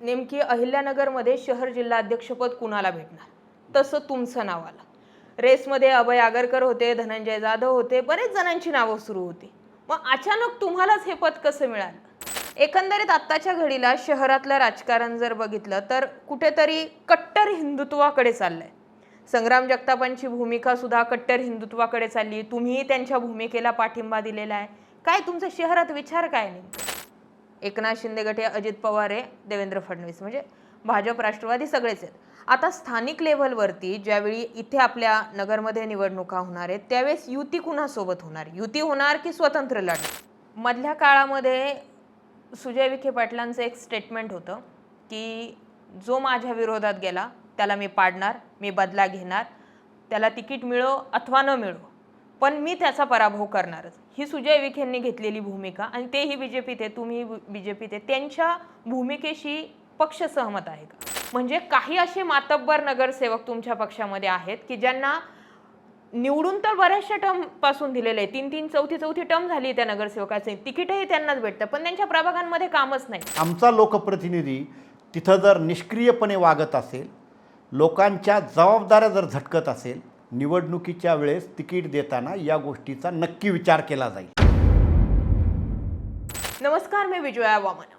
नेमकी अहिल्यानगरमध्ये शहर जिल्हाध्यक्षपद कुणाला भेटणार? तसं तुमचं नाव आलं. रेसमध्ये अभय आगरकर होते धनंजय जाधव होते बरेच जणांची नावं सुरू होती. मग अचानक तुम्हालाच हे पद कसं मिळालं? एकंदरीत आत्ताच्या घडीला शहरातलं राजकारण जर बघितलं तर कुठेतरी कट्टर हिंदुत्वाकडे चाललंय. संग्राम जगतापांची भूमिका सुद्धा कट्टर हिंदुत्वाकडे चालली. तुम्हीही त्यांच्या भूमिकेला पाठिंबा दिलेला आहे. काय तुमचं शहरात विचार काय नाही एकनाथ शिंदे गट हे अजित पवार आहे देवेंद्र फडणवीस. म्हणजे भाजप राष्ट्रवादी सगळेच आहेत. आता स्थानिक लेव्हलवरती ज्यावेळी इथे आपल्या नगरमध्ये निवडणुका होणार आहेत त्यावेळेस युती कुणासोबत होणार? युती होणार की स्वतंत्र लढणार मधल्या काळामध्ये सुजय विखे पाटलांचं एक स्टेटमेंट होतं की जो माझ्या विरोधात गेला त्याला मी पाडणार मी बदला घेणार त्याला तिकीट मिळो अथवा न मिळो. पण मी त्याचा पराभव करणारच. ही सुजय विखेंनी घेतलेली भूमिका आणि तेही बी जे पीत आहे तुम्ही बी जे पीत आहे त्यांच्या भूमिकेशी पक्ष सहमत आहे का? म्हणजे काही असे मातब्बर नगरसेवक तुमच्या पक्षामध्ये आहेत की ज्यांना निवडून तर बऱ्याचशा टर्मपासून दिलेले आहे तीन तीन चौथी चौथी टर्म झाली त्या नगरसेवकाचे. तिकीटही त्यांनाच भेटतं पण त्यांच्या प्रभागांमध्ये कामच नाही. आमचा लोकप्रतिनिधी तिथं जर निष्क्रियपणे वागत असेल लोकांच्या जबाबदाऱ्या जर झटकत असेल निवडणुकीच्या वेळेस तिकीट देताना या गोष्टीचा नक्की विचार केला जाईल. नमस्कार मी विजया वामन.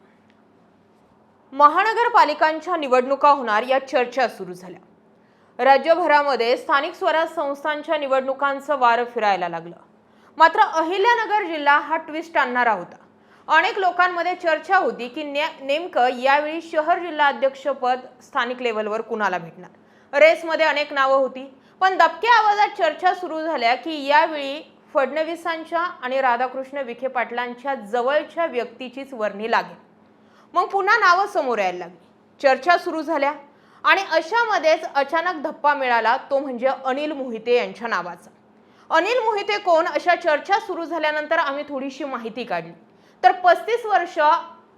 महानगरपालिकांच्या निवडणुका होणार या चर्चा सुरू झाल्या. राज्यभरामध्ये स्थानिक स्वराज संस्थांच्या निवडणुकांचं वारं फिरायला लागलं. मात्र अहिल्यानगर जिल्हा हा ट्विस्ट आणणारा होता. अनेक लोकांमध्ये चर्चा होती की ने नेमकं यावेळी शहर जिल्हा अध्यक्षपद स्थानिक लेवलवर कुणाला भेटणार? रेसमध्ये अनेक नावं होती. पण दबक्या आवाजात चर्चा सुरू झाल्या की यावेळी फडणवीसांच्या आणि राधाकृष्ण विखे पाटलांच्या जवळच्या व्यक्तीचीच वर्णी लागेल. मग पुन्हा नावं समोर यायला लागली. चर्चा सुरू झाल्या आणि अशामध्येच अचानक धप्पा मिळाला तो म्हणजे अनिल मोहिते यांच्या नावाचा. अनिल मोहिते कोण? अशा चर्चा सुरू झाल्यानंतर आम्ही थोडीशी माहिती काढली. तर पस्तीस वर्ष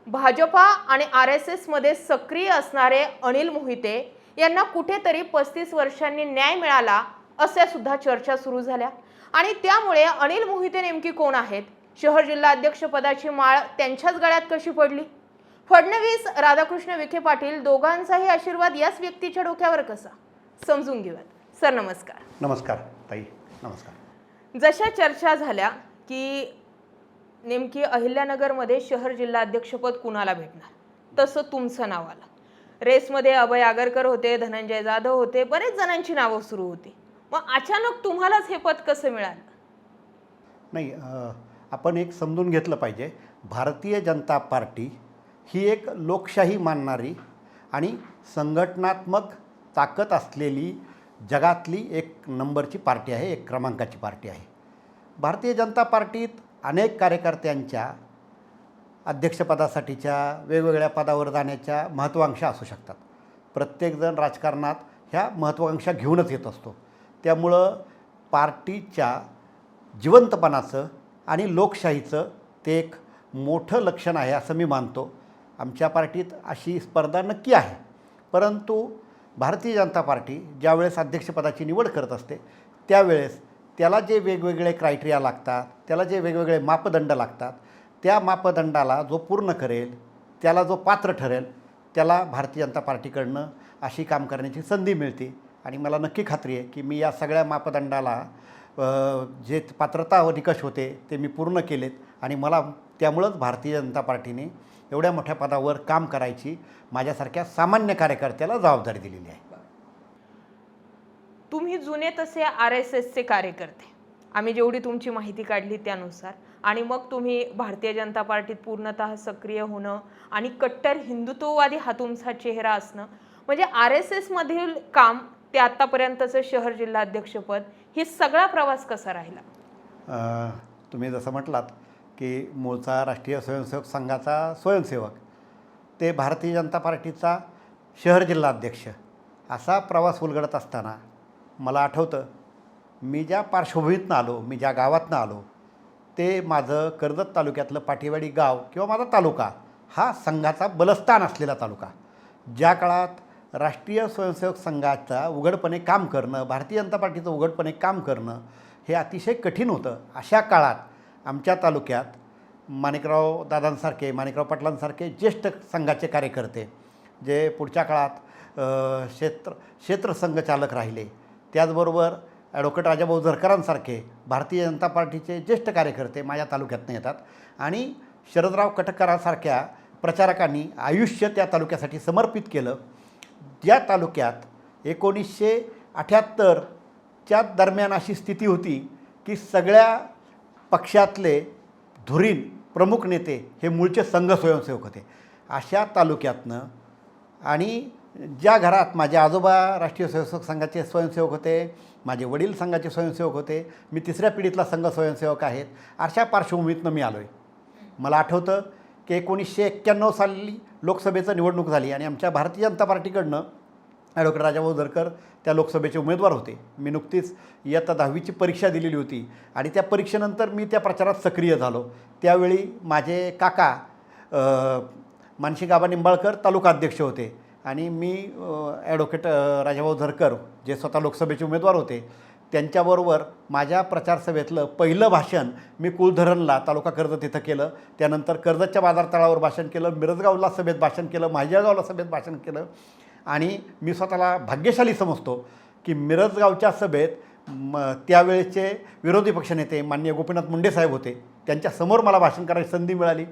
भाजपा आणि आर एस एसमध्ये सक्रिय असणारे अनिल मोहिते यांना कुठेतरी पस्तीस वर्षांनी न्याय मिळाला अशा सुद्धा चर्चा सुरू झाल्या. आणि त्यामुळे अनिल मोहिते नेमकी कोण आहेत? शहर जिल्हा अध्यक्षपदाची माळ त्यांच्याच गळ्यात कशी पडली? फडणवीस राधाकृष्ण विखे पाटील दोघांचाही आशीर्वाद याच व्यक्तीच्या डोक्यावर कसा? समजून घेऊयात. सर नमस्कार. नमस्कार ताई. नमस्कार. जशा चर्चा झाल्या की नेमकी अहिल्यानगरमध्ये शहर जिल्हाध्यक्षपद कुणाला भेटणार? तसं तुमचं नाव आलं. रेसमध्ये अभय आगरकर होते धनंजय जाधव होते बरेच जणांची नावं सुरू होती. मग अचानक तुम्हालाच हे पद कसं मिळालं? नाही आपण एक समजून घेतलं पाहिजे. भारतीय जनता पार्टी ही एक लोकशाही मानणारी आणि संघटनात्मक ताकद असलेली जगातली एक नंबरची पार्टी आहे एक क्रमांकाची पार्टी आहे. भारतीय जनता पार्टीत अनेक कार्यकर्त्यांच्या अध्यक्षपदासाठीच्या वेगवेगळ्या पदावर जाण्याच्या महत्त्वाकांक्षा असू शकतात. प्रत्येकजण राजकारणात ह्या महत्त्वाकांक्षा घेऊनच येत असतो. त्यामुळं पार्टीच्या जिवंतपणाचं आणि लोकशाहीचं ते एक मोठं लक्षण आहे असं मी मानतो. आमच्या पार्टीत अशी स्पर्धा नक्की आहे. परंतु भारतीय जनता पार्टी ज्यावेळेस अध्यक्षपदाची निवड करत असते त्यावेळेस त्याला जे वेगवेगळे क्रायटेरिया लागतात त्याला जे वेगवेगळे मापदंड लागतात त्या मापदंडाला जो पूर्ण करेल त्याला जो पात्र ठरेल त्याला भारतीय जनता पार्टीकडनं अशी काम करण्याची संधी मिळते. आणि मला नक्की खात्री आहे की मी या सगळ्या मापदंडाला जे पात्रता व निकष होते ते मी पूर्ण केलेत. आणि मला त्यामुळंच भारतीय जनता पार्टीने एवढ्या मोठ्या पदावर काम करायची माझ्यासारख्या सामान्य कार्यकर्त्याला जबाबदारी दिलेली आहे. तुम्ही जुने तसे आर एस एसचे कार्यकर्ते. आम्ही जेवढी तुमची माहिती काढली त्यानुसार आणि मग तुम्ही भारतीय जनता पार्टीत पूर्णतः सक्रिय होणं आणि कट्टर हिंदुत्ववादी हा तुमचा चेहरा असणं म्हणजे आर एस एसमधील काम ते आत्तापर्यंतचं शहर जिल्हाध्यक्षपद हे सगळा प्रवास कसा राहिला? तुम्ही जसं म्हटलात की मूळचा राष्ट्रीय स्वयंसेवक संघाचा स्वयंसेवक ते भारतीय जनता पार्टीचा शहर जिल्हाध्यक्ष असा प्रवास उलगडत असताना मला आठवतं मी ज्या पार्श्वभूमीतनं आलो मी ज्या गावातनं आलो ते माझं कर्जत तालुक्यातलं पाठीवाडी गाव किंवा माझा तालुका हा संघाचा बलस्थान असलेला तालुका. ज्या काळात राष्ट्रीय स्वयंसेवक संघाचा उघडपणे काम करणं भारतीय जनता पार्टीचं उघडपणे काम करणं हे अतिशय कठीण होतं. अशा काळात आमच्या तालुक्यात माणिकराव दादांसारखे माणिकराव पाटलांसारखे ज्येष्ठ संघाचे कार्यकर्ते जे पुढच्या काळात क्षेत्र क्षेत्र संघचालक राहिले. त्याचबरोबर ॲडव्होकेट राजाभाऊ झरकरांसारखे भारतीय जनता पार्टीचे ज्येष्ठ कार्यकर्ते माझ्या तालुक्यातनं येतात. आणि शरदराव कटकरांसारख्या प्रचारकांनी आयुष्य त्या तालुक्यासाठी समर्पित केलं. ज्या तालुक्यात एकोणीसशे अठ्याहत्तरच्या दरम्यान अशी स्थिती होती की सगळ्या पक्षातले धुरीण प्रमुख नेते हे मूळचे संघ स्वयंसेवक होते. अशा तालुक्यातनं आणि ज्या घरात माझे आजोबा राष्ट्रीय स्वयंसेवक संघाचे स्वयंसेवक होते माझे वडील संघाचे स्वयंसेवक होते. मी तिसऱ्या पिढीतला संघ स्वयंसेवक आहेत. अशा पार्श्वभूमीतनं मी आलो आहे मला आठवतं की एकोणीसशे एक्क्याण्णव साली लोकसभेचं निवडणूक झाली आणि आमच्या भारतीय जनता पार्टीकडनं ॲडव्होकेट राजाभाऊ दरकर त्या लोकसभेचे उमेदवार होते. मी नुकतीच इयत्ता दहावीची परीक्षा दिलेली होती आणि त्या परीक्षेनंतर मी त्या प्रचारात सक्रिय झालो. त्यावेळी माझे काका मानशी गाबा निंबाळकर तालुका अध्यक्ष होते. आणि मी ॲडव्होकेट राजाभाऊ झरकर जे स्वतः लोकसभेचे उमेदवार होते त्यांच्याबरोबर माझ्या प्रचारसभेतलं पहिलं भाषण मी कुलधरणला तालुका कर्जत तिथं केलं. त्यानंतर कर्जतच्या बाजारतळावर भाषण केलं मिरजगावला सभेत भाषण केलं माझ्यागावला सभेत भाषण केलं. आणि मी स्वतःला भाग्यशाली समजतो की मिरजगावच्या सभेत म त्यावेळेचे विरोधी पक्षनेते माननीय गोपीनाथ मुंडे साहेब होते. त्यांच्यासमोर मला भाषण करायची संधी मिळाली.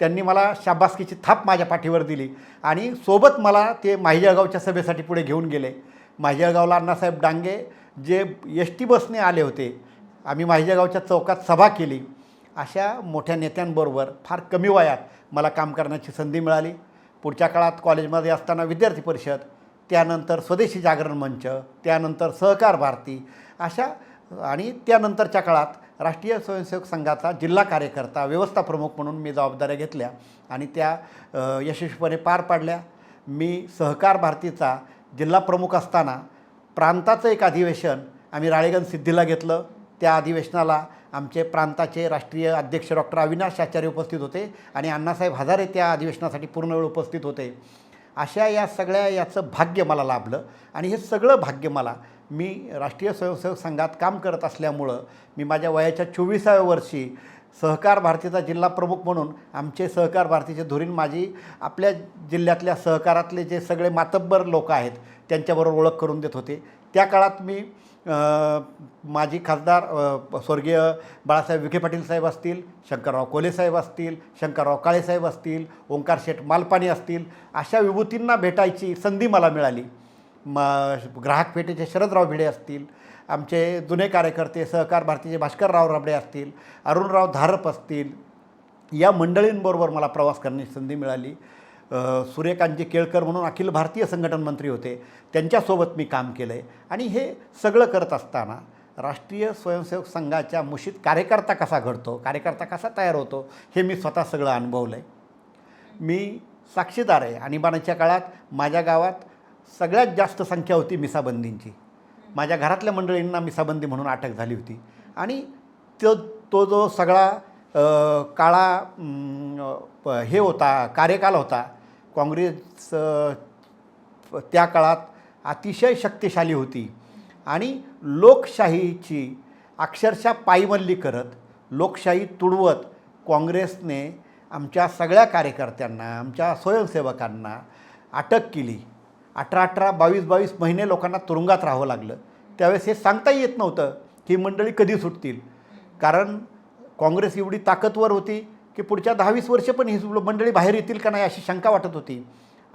त्यांनी मला शाबासकीची थाप माझ्या पाठीवर दिली. आणि सोबत मला ते माहिजळगावच्या सभेसाठी पुढे घेऊन गेले. माहिजळगावला अण्णासाहेब डांगे जे एस टी बसने आले होते आम्ही माहिजळगावच्या चौकात सभा केली. अशा मोठ्या नेत्यांबरोबर फार कमी वयात मला काम करण्याची संधी मिळाली. पुढच्या काळात कॉलेजमध्ये असताना विद्यार्थी परिषद त्यानंतर स्वदेशी जागरण मंच त्यानंतर सहकार भारती अशा आणि त्यानंतरच्या काळात राष्ट्रीय स्वयंसेवक संघाचा जिल्हा कार्यकर्ता व्यवस्था प्रमुख म्हणून मी जबाबदाऱ्या घेतल्या आणि त्या यशस्वीपणे पार पाडल्या. मी सहकार भारतीचा जिल्हा प्रमुख असताना प्रांताचं एक अधिवेशन आम्ही राळेगण सिद्धीला घेतलं. त्या अधिवेशनाला आमचे प्रांताचे राष्ट्रीय अध्यक्ष डॉक्टर अविनाश आचार्य उपस्थित होते आणि अण्णासाहेब हजारे त्या अधिवेशनासाठी पूर्ण वेळ उपस्थित होते. अशा या सगळ्या याचं भाग्य मला लाभलं आणि हे सगळं भाग्य मला मी राष्ट्रीय स्वयंसेवक संघात काम करत असल्यामुळं मी माझ्या वयाच्या चोवीसाव्या वर्षी सहकार भारतीचा जिल्हा प्रमुख म्हणून आमचे सहकार भारतीचे धुरीण माझी आपल्या जिल्ह्यातल्या सहकारातले जे सगळे मातब्बर लोक आहेत त्यांच्याबरोबर ओळख करून देत होते. त्या काळात मी माजी खासदार स्वर्गीय बाळासाहेब विखे पाटील साहेब असतील शंकरराव कोले साहेब असतील शंकरराव काळेसाहेब असतील ओंकार शेठ मालपाणी असतील अशा विभूतींना भेटायची संधी मला मिळाली. म ग्राहक पेठेचे शरदराव भिडे असतील आमचे जुने कार्यकर्ते सहकार भारतीचे भास्करराव रबडे असतील अरुणराव धारप असतील या मंडळींबरोबर मला प्रवास करण्याची संधी मिळाली. सूर्यकांतजी केळकर म्हणून अखिल भारतीय संघटन मंत्री होते. त्यांच्यासोबत मी काम केलं आहे आणि हे सगळं करत असताना राष्ट्रीय स्वयंसेवक संघाच्या मुशीत कार्यकर्ता कसा घडतो कार्यकर्ता कसा तयार होतो हे मी स्वतः सगळं अनुभवलं आहे मी साक्षीदार आहे. आणीबाणीच्या काळात माझ्या गावात सगळ्यात जास्त संख्या होती मिसाबंदींची. माझ्या घरातल्या मंडळींना मिसाबंदी म्हणून अटक झाली होती. आणि तो तो जो सगळा काळा प- हे होता कार्यकाल होता काँग्रेस त्या काळात अतिशय शक्तिशाली होती. आणि लोकशाहीची अक्षरशः पायमल्ली करत लोकशाही तुडवत काँग्रेसने आमच्या सगळ्या कार्यकर्त्यांना आमच्या स्वयंसेवकांना अटक केली. अठरा अठरा बावीस बावीस महिने लोकांना तुरुंगात राहावं लागलं. त्यावेळेस हे सांगताही येत नव्हतं की ही मंडळी कधी सुटतील. कारण काँग्रेस एवढी ताकदवर होती की पुढच्या दहावीस वर्ष पण ही मंडळी बाहेर येतील का नाही अशी शंका वाटत होती.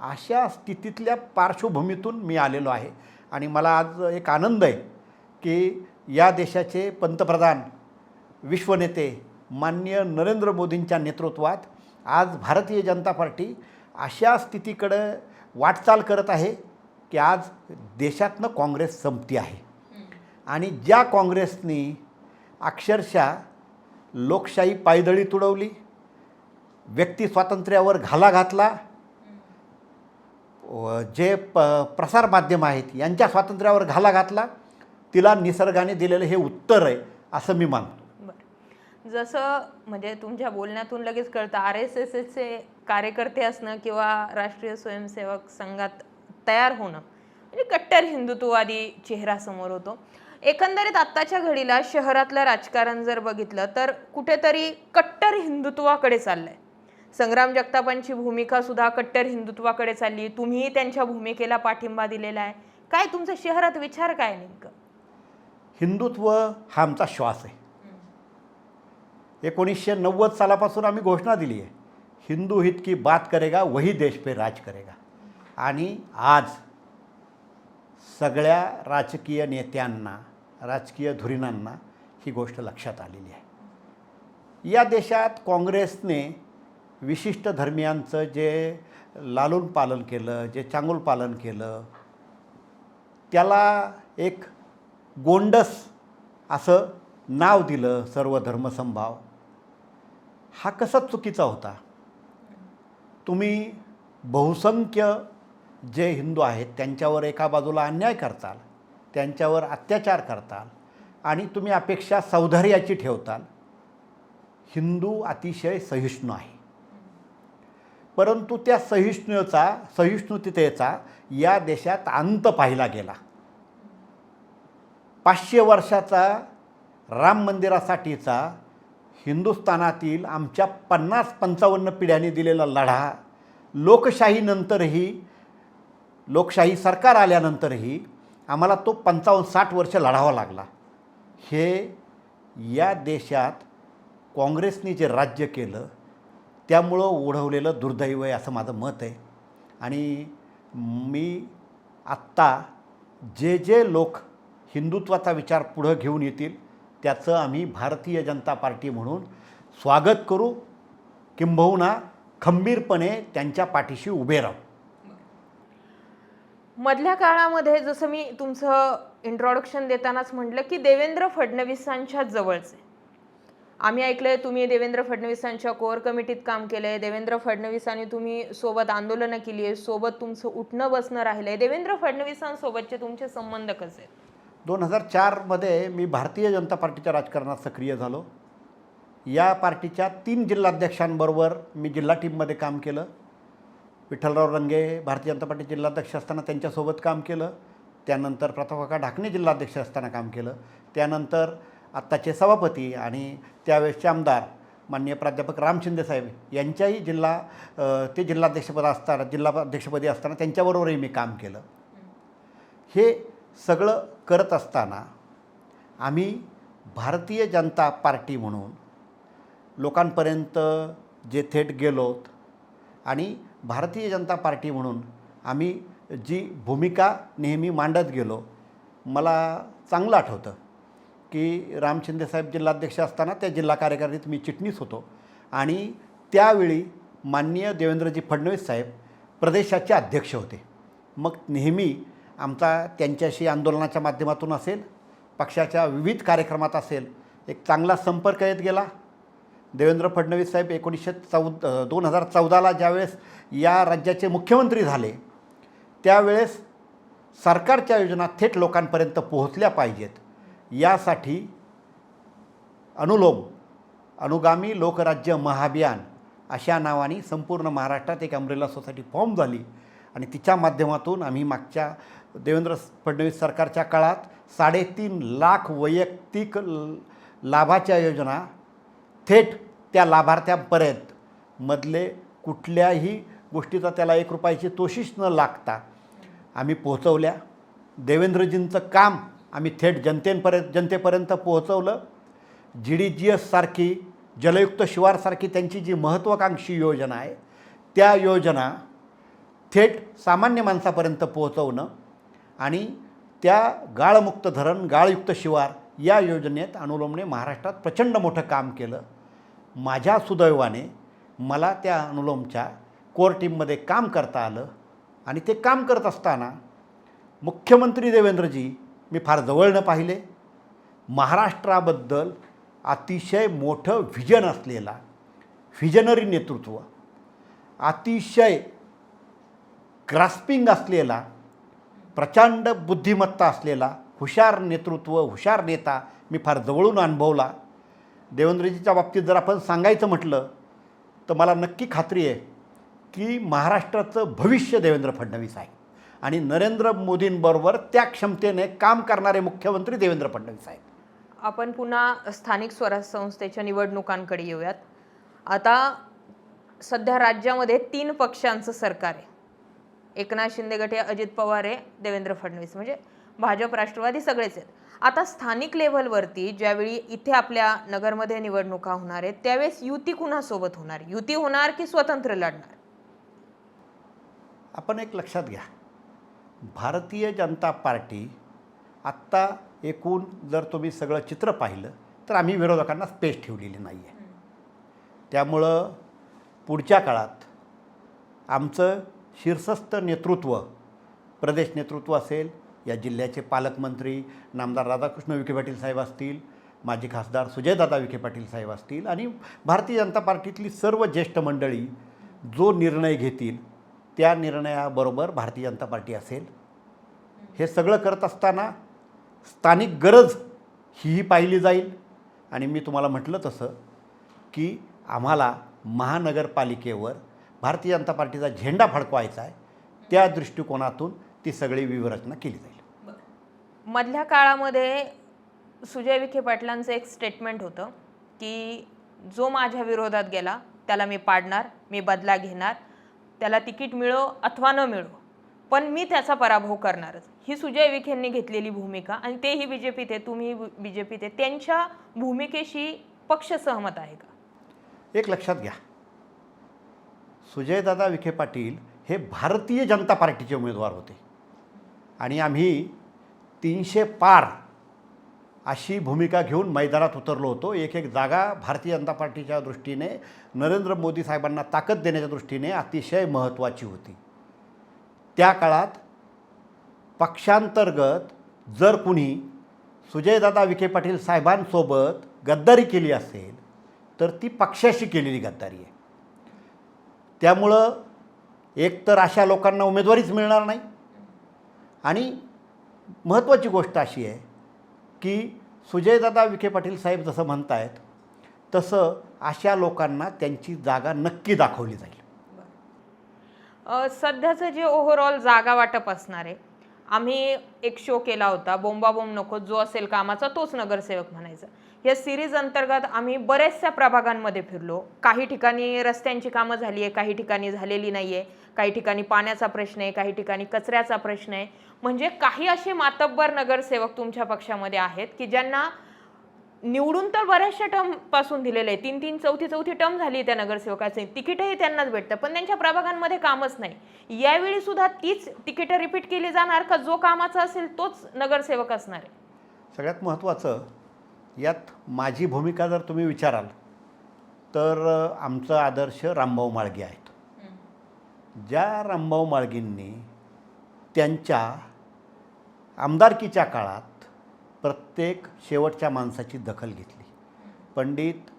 अशा स्थितीतल्या पार्श्वभूमीतून मी आलेलो आहे. आणि मला आज एक आनंद आहे की या देशाचे पंतप्रधान विश्वनेते माननीय नरेंद्र मोदींच्या नेतृत्वात आज भारतीय जनता पार्टी अशा स्थितीकडं वाटचाल करत आहे की आज देशातनं काँग्रेस संपती आहे. आणि ज्या काँग्रेसनी अक्षरशः लोकशाही पायदळी तुडवली व्यक्ती स्वातंत्र्यावर घाला घातला जे प प्रसारमाध्यम आहेत यांच्या स्वातंत्र्यावर घाला घातला तिला निसर्गाने दिलेलं हे उत्तर आहे असं मी मानतो. बरं. जसं म्हणजे तुमच्या बोलण्यातून लगेच कळतं आर एस एस एसचे कार्यकर्ते असणं किंवा राष्ट्रीय स्वयंसेवक संघात तयार होणं म्हणजे कट्टर हिंदुत्ववादी चेहरा समोर होतो. एकंदरीत आत्ताच्या घडीला शहरातलं राजकारण जर बघितलं तर कुठेतरी कट्टर हिंदुत्वाकडे चाललंय. संग्राम जगतापांची भूमिका सुद्धा कट्टर हिंदुत्वाकडे चालली. तुम्हीही त्यांच्या भूमिकेला पाठिंबा दिलेला आहे. काय तुमचं शहरात विचार काय नेमकं? हिंदुत्व हा आमचा श्वास आहे. एकोणीसशे नव्वद सालापासून आम्ही घोषणा दिली आहे. हिंदू हित की बात करेगा वही देश पे राज करेगा। आणि आज सगळ्या राजकीय नेत्यांना राजकीय धुरीणांना ही गोष्ट लक्षात आलेली आहे. या देशात काँग्रेसने विशिष्ट धर्मियांचं जे लालून पालन केलं जे चांगुल पालन केलं त्याला एक गोंडस असं नाव दिलं सर्व धर्मसंभाव हा कसा चुकीचा होता? तुम्ही बहुसंख्य जे हिंदू आहेत त्यांच्यावर एका बाजूला अन्याय करताल त्यांच्यावर अत्याचार करताल आणि तुम्ही अपेक्षा सौंदर्याची ठेवताल हिंदू अतिशय सहिष्णू आहे. परंतु त्या सहिष्णूचा सहिष्णुतेचा या देशात अंत पाहिला गेला. पाचशे वर्षाचा राम मंदिरासाठीचा हिंदुस्थानातील आमच्या पन्नास पंचावन्न पिढ्यांनी दिलेला लढा लोकशाहीनंतरही लोकशाही सरकार आल्यानंतरही आम्हाला तो पंचावन्न साठ वर्ष लढावा लागला. हे या देशात काँग्रेसने जे राज्य केलं त्यामुळं ओढवलेलं दुर्दैव आहे असं माझं मत आहे. आणि मी आत्ता जे जे लोक हिंदुत्वाचा विचार पुढं घेऊन येतील त्याचं आम्ही भारतीय जनता पार्टी म्हणून स्वागत करू. किंबहुना खंबीरपणे त्यांच्या पाठीशी उभे राहू. मधल्या काळामध्ये जसं मी तुमचं इंट्रोडक्शन देतानाच म्हटलं की देवेंद्र फडणवीसांच्या जवळचे. आम्ही ऐकलंय तुम्ही देवेंद्र फडणवीसांच्या कोअर कमिटीत काम केलंय. देवेंद्र फडणवीसांनी तुम्ही सोबत आंदोलनं केली आहे सोबत तुमचं उठणं बसणं राहिलंय. देवेंद्र फडणवीसांसोबतचे तुमचे संबंध कसे आहेत? दोन हजार चारमध्ये मी भारतीय जनता पार्टीच्या राजकारणात सक्रिय झालो. या पार्टीच्या तीन जिल्हाध्यक्षांबरोबर मी जिल्हा टीममध्ये काम केलं. विठ्ठलराव रंगे भारतीय जनता पार्टी जिल्हाध्यक्ष असताना त्यांच्यासोबत काम केलं. त्यानंतर प्रतापका ढाकणे जिल्हाध्यक्ष असताना काम केलं. त्यानंतर आत्ताचे सभापती आणि त्यावेळेसचे आमदार माननीय प्राध्यापक राम साहेब यांच्याही जिल्हा ते जिल्हाध्यक्षपद असताना जिल्हा अध्यक्षपदी असताना त्यांच्याबरोबरही मी काम केलं. हे सगळं करत असताना आम्ही भारतीय जनता पार्टी म्हणून लोकांपर्यंत जे थेट गेलोत आणि भारतीय जनता पार्टी म्हणून आम्ही जी भूमिका नेहमी मांडत गेलो मला चांगलं आठवतं की राम शिंदेसाहेब जिल्हाध्यक्ष असताना त्या जिल्हा कार्यकारिणीत मी चिटणीस होतो आणि त्यावेळी माननीय देवेंद्रजी फडणवीस साहेब प्रदेशाचे अध्यक्ष होते. मग नेहमी आमचा त्यांच्याशी आंदोलनाच्या माध्यमातून असेल पक्षाच्या विविध कार्यक्रमात असेल एक चांगला संपर्क येत गेला. देवेंद्र फडणवीस साहेब एकोणीसशे चौद दोन हजार चौदाला ज्यावेळेस या राज्याचे मुख्यमंत्री झाले त्यावेळेस सरकारच्या योजना थेट लोकांपर्यंत पोहोचल्या पाहिजेत. यासाठी अनुलोम अनुगामी लोकराज्य महाभियान अशा नावाने संपूर्ण महाराष्ट्रात एक अमरेला सोसायटी फॉर्म झाली आणि तिच्या माध्यमातून आम्ही मागच्या देवेंद्र फडणवीस सरकारच्या काळात साडेतीन लाख वैयक्तिक ल- लाभाच्या योजना थेट त्या लाभार्थ्यांपर्यंत. मधले कुठल्याही गोष्टीचा त्याला एक रुपयाची तोशीच न लागता आम्ही पोहोचवल्या. देवेंद्रजींचं काम आम्ही थेट जनतेपर्यंत जनतेपर्यंत पोहोचवलं. जी डी जी एस सारखी जलयुक्त शिवारसारखी त्यांची जी महत्त्वाकांक्षी योजना आहे त्या योजना थेट सामान्य माणसापर्यंत पोहोचवणं आणि त्या गाळमुक्त धरण गाळयुक्त शिवार या योजनेत अनुलोमने महाराष्ट्रात प्रचंड मोठं काम केलं. माझ्या सुदैवाने मला त्या अनुलोमच्या कोर टीममध्ये काम करता आलं आणि ते काम करत असताना मुख्यमंत्री देवेंद्रजी मी फार जवळनं पाहिले. महाराष्ट्राबद्दल अतिशय मोठं व्हिजन असलेला व्हिजनरी नेतृत्व अतिशय ग्रास्पिंग असलेला प्रचंड बुद्धिमत्ता असलेला हुशार नेतृत्व हुशार नेता मी फार जवळून अनुभवला. देवेंद्रजीच्या बाबतीत जर आपण सांगायचं म्हटलं तर मला नक्की खात्री आहे की महाराष्ट्राचं भविष्य देवेंद्र फडणवीस आहे. आणि नरेंद्र मोदींबरोबर त्या क्षमतेने काम करणारे मुख्यमंत्री देवेंद्र फडणवीस आहेत. आपण पुन्हा स्थानिक स्वराज्य संस्थेच्या निवडणुकांकडे येऊयात. आता सध्या राज्यामध्ये तीन पक्षांचं सरकार आहे. एकनाथ शिंदे गट अजित पवार आहे देवेंद्र फडणवीस. म्हणजे भाजप राष्ट्रवादी सगळेच आहेत. आता स्थानिक लेव्हलवरती ज्यावेळी इथे आपल्या नगरमध्ये निवडणुका होणार आहेत त्यावेळेस युती कुणासोबत होणार? युती होणार की स्वतंत्र लढणार? आपण एक लक्षात घ्या. भारतीय जनता पार्टी आत्ता एकूण जर तुम्ही सगळं चित्र पाहिलं तर आम्ही विरोधकांना स्पेस ठेवलेली नाही आहे त्यामुळं पुढच्या काळात आमचं शीर्षस्थ नेतृत्व प्रदेश नेतृत्व असेल या जिल्ह्याचे पालकमंत्री नामदार राधाकृष्ण विखे पाटील साहेब असतील माजी खासदार सुजयदादा विखे पाटील साहेब असतील आणि भारतीय जनता पार्टीतली सर्व ज्येष्ठ मंडळी जो निर्णय घेतील त्या निर्णयाबरोबर भारतीय जनता पार्टी असेल. हे सगळं करत असताना स्थानिक गरज हीही पाहिली जाईल. आणि मी तुम्हाला म्हटलं तसं की आम्हाला महानगरपालिकेवर भारतीय जनता पार्टीचा झेंडा फडकवायचा आहे त्या दृष्टिकोनातून ती सगळी व्यूहरचना केली जाईल. मधल्या काळामध्ये सुजय विखे पाटलांचं एक स्टेटमेंट होतं की जो माझ्या विरोधात गेला त्याला मी पाडणार मी बदला घेणार त्याला तिकीट मिळो अथवा न मिळो पण मी त्याचा पराभव करणारच. ही सुजय विखेंनी घेतलेली भूमिका आणि तेही बी जे पीत आहे तुम्ही बी जे पीत आहे त्यांच्या भूमिकेशी पक्ष सहमत आहे का? एक लक्षात घ्या. सुजयदादा विखे पाटील हे भारतीय जनता पार्टीचे उमेदवार होते. आणि आम्ही तीनशे पार अशी भूमिका घेऊन मैदानात उतरलो होतो. एक एक जागा भारतीय जनता पार्टीच्या दृष्टीने नरेंद्र मोदी साहेबांना ताकद देण्याच्या दृष्टीने अतिशय महत्त्वाची होती. त्या काळात पक्षांतर्गत जर कुणी सुजयदादा विखे पाटील साहेबांसोबत गद्दारी केली असेल तर ती पक्षाशी केलेली गद्दारी आहे. त्यामुळं एकतर अशा लोकांना उमेदवारीच मिळणार नाही. आणि महत्त्वाची गोष्ट अशी आहे की सुजयदादा विखे पाटील साहेब जसं म्हणतायत तसं अशा लोकांना त्यांची जागा नक्की दाखवली जाईल. सध्याचं जे ओव्हरऑल जागा वाटप असणार आहे आम्ही एक शो केला होता बोंबाबोंब नको जो असेल कामाचा तोच नगरसेवक म्हणायचा. या सिरीज अंतर्गत आम्ही बऱ्याचशा प्रभागांमध्ये फिरलो. काही ठिकाणी रस्त्यांची कामं झाली आहे काही ठिकाणी झालेली नाही आहे. काही ठिकाणी पाण्याचा प्रश्न आहे काही ठिकाणी कचऱ्याचा प्रश्न आहे. म्हणजे काही असे मातब्बर नगरसेवक तुमच्या पक्षामध्ये आहेत की ज्यांना निवडून तर बऱ्याचशा टर्मपासून दिलेले आहे. तीन तीन चौथी चौथी टर्म झाली त्या नगरसेवकाचे. तिकीटही त्यांनाच भेटतं पण त्यांच्या प्रभागांमध्ये कामच नाही. यावेळी सुद्धा तीच तिकीटं रिपीट केली जाणार का जो कामाचा असेल तोच नगरसेवक असणार आहे? सगळ्यात महत्त्वाचं यात माझी भूमिका जर तुम्ही विचाराल तर आमचं आदर्श रामभाऊ माळगे आहेत. ज्या रामभाऊ माळगींनी त्यांच्या आमदारकीच्या काळात प्रत्येक शेवटच्या माणसाची दखल घेतली. पंडित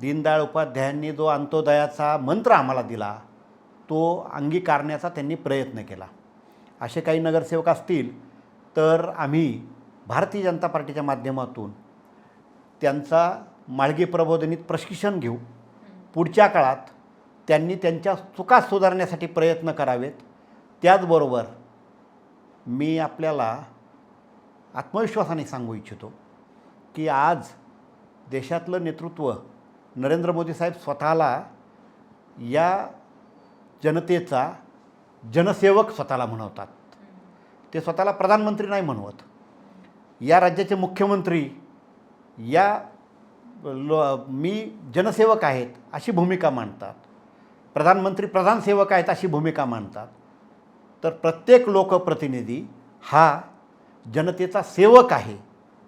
दीनदयाळ उपाध्यायांनी जो अंत्योदयाचा मंत्र आम्हाला दिला तो अंगीकारण्याचा त्यांनी प्रयत्न केला. असे काही नगरसेवक असतील तर आम्ही भारतीय जनता पार्टीच्या माध्यमातून त्यांचा माळगी प्रबोधनीत प्रशिक्षण घेऊ. पुढच्या काळात त्यांनी त्यांच्या चुका सुधारण्यासाठी प्रयत्न करावेत. त्याचबरोबर मी आपल्याला आत्मविश्वासाने सांगू इच्छितो की आज देशातलं नेतृत्व नरेंद्र मोदी साहेब स्वतःला या जनतेचा जनसेवक स्वतःला म्हणवतात. ते स्वतःला प्रधानमंत्री नाही म्हणवत. या राज्याचे मुख्यमंत्री या लो मी जनसेवक आहेत अशी भूमिका मांडतात. प्रधानमंत्री प्रधानसेवक आहेत अशी भूमिका मांडतात. तर प्रत्येक लोकप्रतिनिधी हा जनतेचा सेवक आहे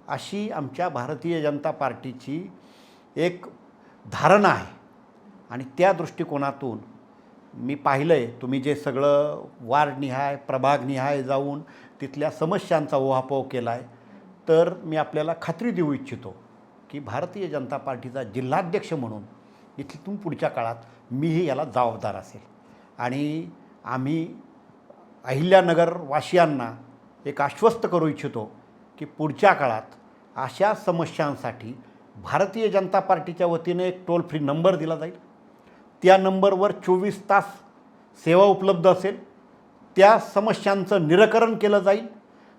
अशी आमच्या भारतीय जनता पार्टीची एक धारणा आहे. आणि त्या दृष्टिकोनातून मी पाहिलं आहे तुम्ही जे सगळं वार्डनिहाय प्रभागनिहाय जाऊन तिथल्या समस्यांचा ओहापोह केला आहे तर मी आपल्याला खात्री देऊ इच्छितो की भारतीय जनता पार्टीचा जिल्हाध्यक्ष म्हणून इथून पुढच्या काळात मीही याला जबाबदार असेल. आणि आम्ही अहिल्यानगरवासियांना एक आश्वस्त करू इच्छितो की पुढच्या काळात अशा समस्यांसाठी भारतीय जनता पार्टीच्या वतीने एक टोल फ्री नंबर दिला जाईल. त्या नंबरवर चोवीस तास सेवा उपलब्ध असेल. त्या समस्यांचं निराकरण केलं जाईल.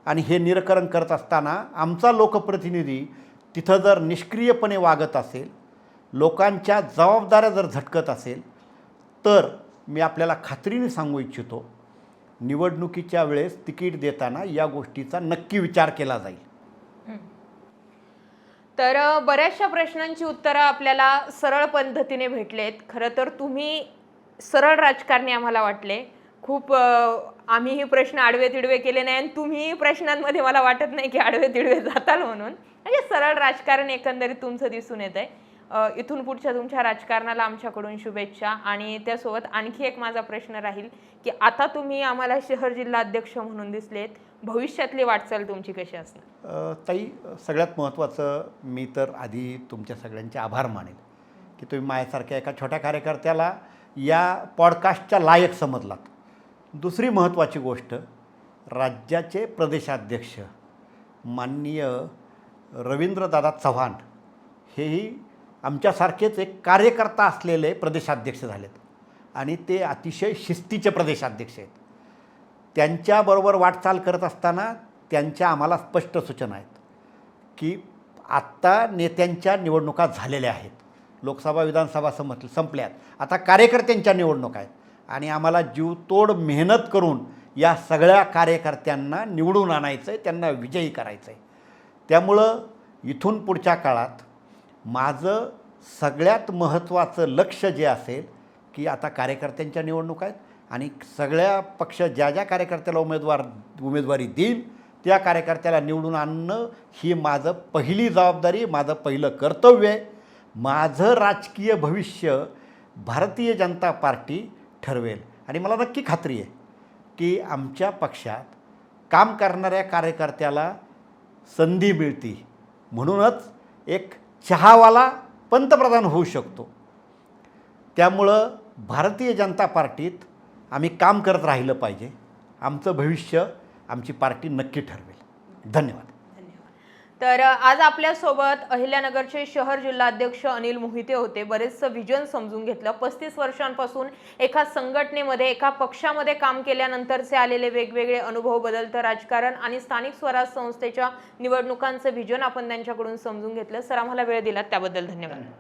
आणि हे निराकरण करत असताना आमचा लोकप्रतिनिधी तिथं जर निष्क्रियपणे वागत असेल लोकांच्या जबाबदाऱ्या जर झटकत असेल तर मी आपल्याला खात्रीने सांगू इच्छितो निवडणुकीच्या वेळेस तिकीट देताना या गोष्टीचा नक्की विचार केला जाईल. तर बऱ्याचशा प्रश्नांची उत्तरं आपल्याला सरळ पद्धतीने भेटलेत. खरं तर तुम्ही सरळ राजकारणी आम्हाला वाटले. खूप आम्हीही प्रश्न आडवे तिडवे केले नाही आणि तुम्ही प्रश्नांमध्ये मला वाटत नाही की आडवे तिडवे जाताल म्हणून. म्हणजे सरळ राजकारण एकंदरीत तुमचं दिसून येत आहे इथून पुढच्या तुमच्या राजकारणाला आमच्याकडून शुभेच्छा आणि त्यासोबत आणखी एक माझा प्रश्न राहील की आता तुम्ही आम्हाला शहर जिल्हा अध्यक्ष म्हणून दिसलेत. भविष्यातली वाटचाल तुमची कशी असणार? ताई सगळ्यात महत्त्वाचं मी तर आधी तुमच्या सगळ्यांचे आभार मानेल की तुम्ही माझ्यासारख्या एका छोट्या कार्यकर्त्याला या पॉडकास्टच्या लायक समजलात. दुसरी महत्त्वाची गोष्ट राज्याचे प्रदेशाध्यक्ष माननीय रवींद्रदादा चव्हाण हेही आमच्यासारखेच एक कार्यकर्ता असलेले प्रदेशाध्यक्ष झालेत आणि ते अतिशय शिस्तीचे प्रदेशाध्यक्ष आहेत. त्यांच्याबरोबर वाटचाल करत असताना त्यांच्या आम्हाला स्पष्ट सूचना आहेत की आत्ता नेत्यांच्या निवडणुका झालेल्या आहेत. लोकसभा विधानसभा संपल्या संपल्यात. आता कार्यकर्त्यांच्या निवडणुका आहेत. आणि आम्हाला जीवतोड मेहनत करून या सगळ्या कार्यकर्त्यांना निवडून आणायचं आहे त्यांना विजयी करायचं आहे त्यामुळं इथून पुढच्या काळात माझं सगळ्यात महत्त्वाचं लक्ष जे असेल की आता कार्यकर्त्यांच्या निवडणुका आहेत आणि सगळ्या पक्ष ज्या ज्या कार्यकर्त्याला उमेदवार उमेदवारी देईल त्या कार्यकर्त्याला निवडून आणणं ही माझं पहिली जबाबदारी माझं पहिलं कर्तव्य आहे. माझं राजकीय भविष्य भारतीय जनता पार्टी ठरवेल. आणि मला नक्की खात्री आहे की आमच्या पक्षात काम करणाऱ्या कार्यकर्त्याला संधी मिळते. म्हणूनच एक चहावाला पंतप्रधान होऊ शकतो. त्यामुळं भारतीय जनता पार्टीत आम्ही काम करत राहिलं पाहिजे. आमचं भविष्य आमची पार्टी नक्की ठरवेल. धन्यवाद. तर आज आपल्यासोबत अहिल्यानगरचे शहर जिल्हाध्यक्ष अनिल मोहिते होते. बरेचसं विजन समजून घेतलं. पस्तीस वर्षांपासून एका संघटनेमध्ये एका पक्षामध्ये काम केल्यानंतरचे आलेले वेगवेगळे अनुभव बदलतं राजकारण आणि स्थानिक स्वराज संस्थेच्या निवडणुकांचं विजन आपण त्यांच्याकडून समजून घेतलं. सर आम्हाला वेळ दिलात. त्याबद्दल धन्यवाद.